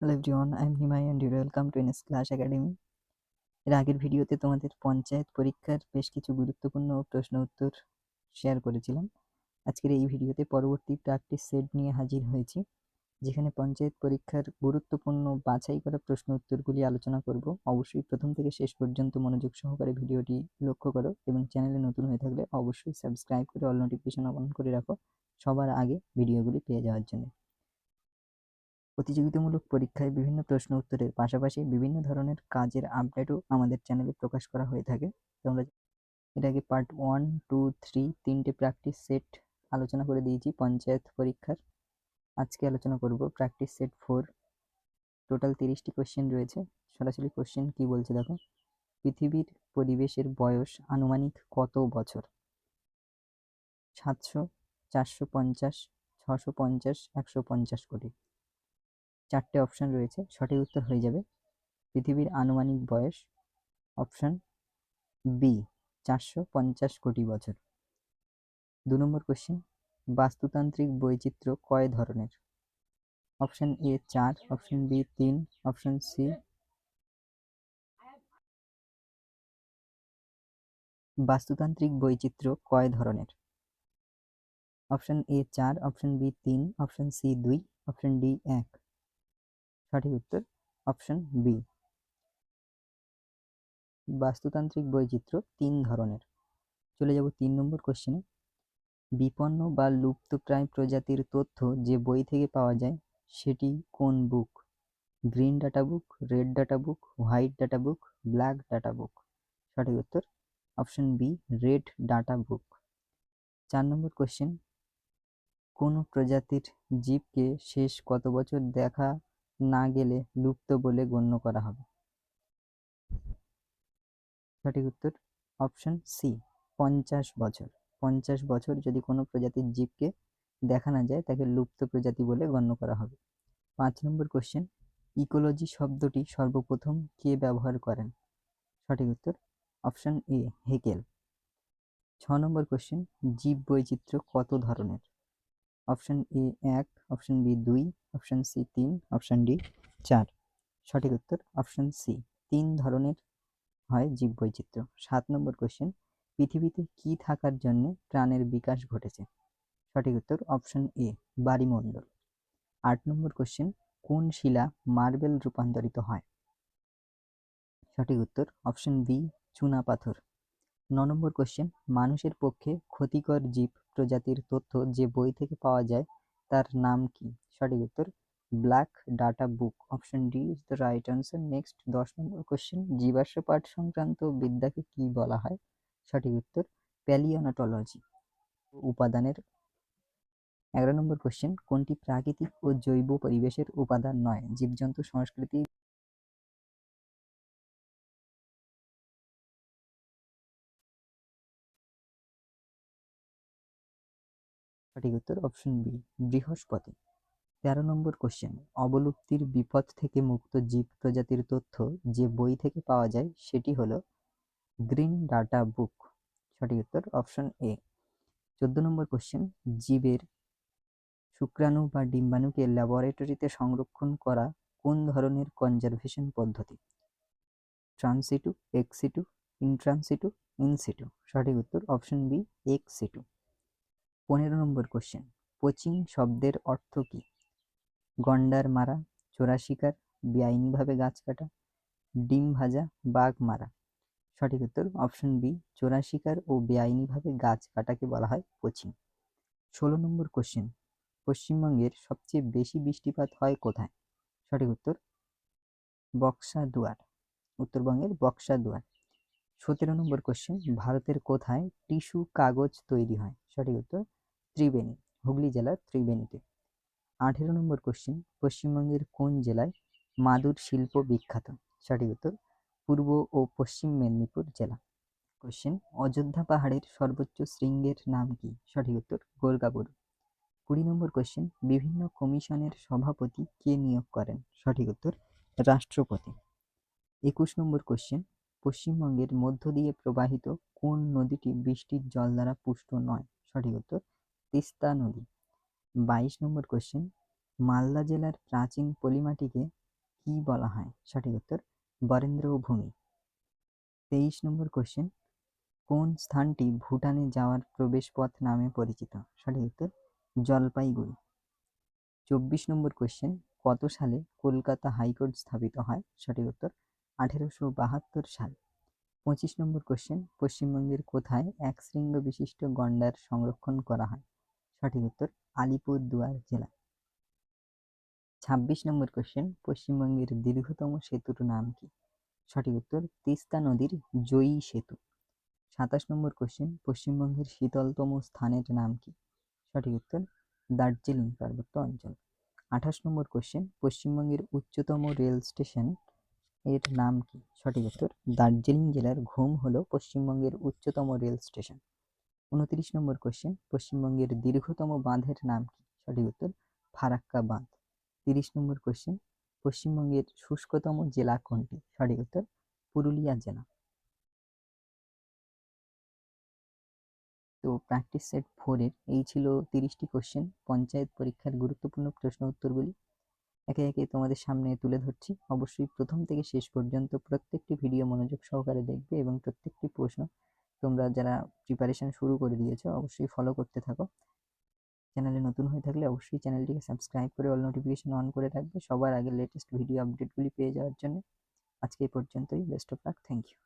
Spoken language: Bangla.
Hello everyone I am Nimai and you welcome to NS class academy এর আগের ভিডিওতে তোমাদের পঞ্চায়েত পরীক্ষার বেশ কিছু গুরুত্বপূর্ণ প্রশ্ন উত্তর শেয়ার করেছিলাম। আজকের এই ভিডিওতে পরবর্তী প্র্যাকটিস সেট নিয়ে হাজির হয়েছি, যেখানে পঞ্চায়েত পরীক্ষার গুরুত্বপূর্ণ বাছাই করা প্রশ্ন উত্তরগুলি আলোচনা করব। অবশ্যই প্রথম থেকে শেষ পর্যন্ত মনোযোগ সহকারে ভিডিওটি লক্ষ্য করো এবং চ্যানেলে নতুন হয়ে থাকলে অবশ্যই সাবস্ক্রাইব করে অল নোটিফিকেশন অন করে রাখো সবার আগে ভিডিওগুলি পেয়ে যাওয়ার জন্য। প্রতিযোগিতামূলক পরীক্ষায় বিভিন্ন প্রশ্ন উত্তরের পাশাপাশি বিভিন্ন ধরনের কাজের আপডেটও আমাদের চ্যানেলে প্রকাশ করা হয়ে থাকে। তোমরা আগে পার্ট ওয়ান, টু, থ্রি তিনটে প্র্যাকটিস সেট আলোচনা করে দিয়েছি পঞ্চায়েত পরীক্ষার। আজকে আলোচনা করব প্র্যাকটিস সেট ফোর। টোটাল তিরিশটি কোশ্চেন রয়েছে। সরাসরি কোশ্চেন কি বলছে দেখো? পৃথিবীর পরিবেশের বয়স আনুমানিক কত বছর? সাতশো, চারশো পঞ্চাশ, ছশো পঞ্চাশ, একশো পঞ্চাশ কোটি। চারটে অপশান রয়েছে, সঠিক উত্তর হয়ে যাবে। পৃথিবীর আনুমানিক বয়স অপশান বি চারশো পঞ্চাশ কোটি বছর। দু নম্বর কোশ্চেন বাস্তুতান্ত্রিক বৈচিত্র্য কয় ধরনের? অপশান এ চার অপশান বি তিন অপশান সি বাস্তুতান্ত্রিক বৈচিত্র্য কয় ধরনের? অপশান এ চার অপশান বি তিন অপশান সি দুই অপশান ডি এক। সঠিক উত্তর অপশন বি বাস্তুতান্ত্রিক বৈচিত্র্য তিন ধরনের। চলে যাব তিন নম্বর কোশ্চেনে বিপন্ন বা লুপ্তপ্রায় প্রজাতির তথ্য যে বই থেকে পাওয়া যায়, সেটি কোন book green data book red data book white data book black data book সঠিক উত্তর option B red data book চার নম্বর কোশ্চেন কোন প্রজাতির জীবকে শেষ কত বছর দেখা না গেলে লুপ্ত বলে গণ্য করা হবে। সঠিক উত্তর অপশন সি পঞ্চাশ বছর। পঞ্চাশ বছর যদি কোনো প্রজাতির জীবকে দেখা না যায়, তাকে লুপ্ত প্রজাতি বলে গণ্য করা হবে। পাঁচ নম্বর কোশ্চেন ইকোলজি শব্দটি সর্বপ্রথম কে ব্যবহার করেন? সঠিক উত্তর অপশন এ হেকেল। ছ নম্বর কোশ্চেন জীব বৈচিত্র্য কত ধরনের? অপশন এ এক, অপশন বি দুই, অপশন সি তিন, অপশন ডি চার। সঠিক উত্তর অপশন সি। তিন ধরনের হয় জীব বৈচিত্র্য সাত নম্বর কোশ্চেন পৃথিবীতে কি থাকার জন্য প্রাণের বিকাশ ঘটেছে? সঠিক উত্তর অপশন এ বাড়িমণ্ডল আট নম্বর কোশ্চেন কোন শিলা মার্বেল রূপান্তরিত হয়? সঠিক উত্তর অপশন বি, চুনা পাথর। ন নম্বর কোশ্চেন মানুষের পক্ষে ক্ষতিকর জীব প্রজাতির তথ্য যে বই থেকে পাওয়া যায়, তার নাম কি? সঠিক উত্তর black data book option D is the right answer next দশ নম্বর কোশ্চেন জীবাশ্ম পাঠ সংক্রান্ত বিদ্যাকে কি বলা হয়? সঠিক উত্তর প্যালিওনাটোলজি উপাদানের। এগারো নম্বর কোশ্চেন কোনটি প্রাকৃতিক ও জৈব পরিবেশের উপাদান নয়? জীবজন্তু, সংস্কৃতি সঠিক উত্তর অপশন বি বৃহস্পতি। তেরো নম্বর কোশ্চেন অবলুপ্তির বিপদ থেকে মুক্ত জীব প্রজাতির তথ্য যে বই থেকে পাওয়া যায়, সেটি হলো গ্রিন ডাটা বুক। সঠিক উত্তর অপশন এ চোদ্দ নম্বর কোশ্চেন জীবের শুক্রাণু বা ডিম্বাণুকে ল্যাবরেটরিতে সংরক্ষণ করা কোন ধরনের কনজারভেশন পদ্ধতি? ট্রান্সিটু এক্সিটু ইনট্রান্সিটু ইনসিটু সঠিক উত্তর অপশন বি এক্সিটু পনেরো নম্বর কোশ্চেন কোচিং শব্দের অর্থ কী? গন্ডার মারা, চোরা শিকার, বেআইনিভাবে গাছ কাটা, ডিম ভাজা, বাঘ মারা। সঠিক উত্তর অপশন বি চোরা শিকার ও বেআইনিভাবে গাছ কাটাকে বলা হয় কোচিং। ষোলো নম্বর কোশ্চেন পশ্চিমবঙ্গের সবচেয়ে বেশি বৃষ্টিপাত হয় কোথায়? সঠিক উত্তর বক্সা দুয়ার উত্তরবঙ্গের বক্সা দুয়ার সতেরো নম্বর কোশ্চেন ভারতের কোথায় টিস্যু কাগজ তৈরি হয়? সঠিক উত্তর ত্রিবেণী, হুগলি জেলার ত্রিবেণীতে। আঠেরো নম্বর কোশ্চেন পশ্চিমবঙ্গের কোন জেলায় মাদুর শিল্প বিখ্যাত? সঠিক উত্তর, পূর্ব ও পশ্চিম মেদিনীপুর জেলা। কোশ্চেন অযোধ্যা পাহাড়ের সর্বোচ্চ শৃঙ্গের নাম কি? সঠিক উত্তর গোর্গাবুরু কুড়ি নম্বর কোশ্চেন বিভিন্ন কমিশনের সভাপতি কে নিয়োগ করেন? সঠিক উত্তর, রাষ্ট্রপতি। একুশ নম্বর কোশ্চেন পশ্চিমবঙ্গের মধ্য দিয়ে প্রবাহিত কোন নদীটি বৃষ্টির জল দ্বারা পুষ্ট নয়? সঠিক উত্তর তিস্তা নদী। বাইশ নম্বর কোশ্চেন মালদা জেলার প্রাচীন পলিমাটিকে কি বলা হয়? সঠিক উত্তর, বরেন্দ্র ভূমি। তেইশ নম্বর কোশ্চেন কোন স্থানটি ভুটানে যাওয়ার প্রবেশপথ নামে পরিচিত? সঠিক উত্তর, জলপাইগুড়ি। চব্বিশ নম্বর কোশ্চেন কত সালে কলকাতা হাইকোর্ট স্থাপিত হয়? সঠিক উত্তর, আঠেরোশো বাহাত্তর সাল। পঁচিশ নম্বর কোশ্চেন পশ্চিমবঙ্গের কোথায় এক শৃঙ্গ বিশিষ্ট গন্ডার সংরক্ষণ করা হয়? সঠিক উত্তর আলিপুরদুয়ার জেলা। ছাব্বিশ নম্বর কোশ্চেন পশ্চিমবঙ্গের দীর্ঘতম সেতুর নাম কি? সঠিক উত্তর, তিস্তা নদীর জয়ী সেতু। সাতাশ নম্বর কোশ্চেন পশ্চিমবঙ্গের শীতলতম স্থানের নাম কি? সঠিক উত্তর, দার্জিলিং পার্বত্য অঞ্চল। আঠাশ নম্বর কোশ্চেন পশ্চিমবঙ্গের উচ্চতম রেল স্টেশনের নাম কি? সঠিক উত্তর, দার্জিলিং জেলার ঘুম হলো পশ্চিমবঙ্গের উচ্চতম রেল স্টেশন। উনত্রিশ নম্বর কোশ্চেন পশ্চিমবঙ্গের দীর্ঘতম বাঁধের নাম কি? সঠিক উত্তর, ফারাক্কা বাঁধ। তিরিশ নম্বর কোশ্চেন পশ্চিমবঙ্গের শুষ্কতম জেলা কোনটি? সঠিক উত্তর, পুরুলিয়া জেলা। তো প্র্যাকটিস সেট ফোরের এই ছিল তিরিশটি কোশ্চেন পঞ্চায়েত পরীক্ষার গুরুত্বপূর্ণ প্রশ্ন উত্তরগুলি। একে একে তোমাদের সামনে তুলে ধরছি। অবশ্যই প্রথম থেকে শেষ পর্যন্ত প্রত্যেকটি ভিডিও মনোযোগ সহকারে দেখবে এবং প্রত্যেকটি প্রশ্ন তোমরা যারা প্রিপারেশন শুরু করে দিয়েছ, অবশ্যই ফলো করতে থাকো। চ্যানেলে নতুন হয়ে থাকলে অবশ্যই চ্যানেলটিকে সাবস্ক্রাইব করে অল নোটিফিকেশন অন করে রাখবে। সবার আগে লেটেস্ট ভিডিও আপডেটগুলি পেয়ে যাওয়ার জন্য। আজকে এই পর্যন্তই। Best of luck thank you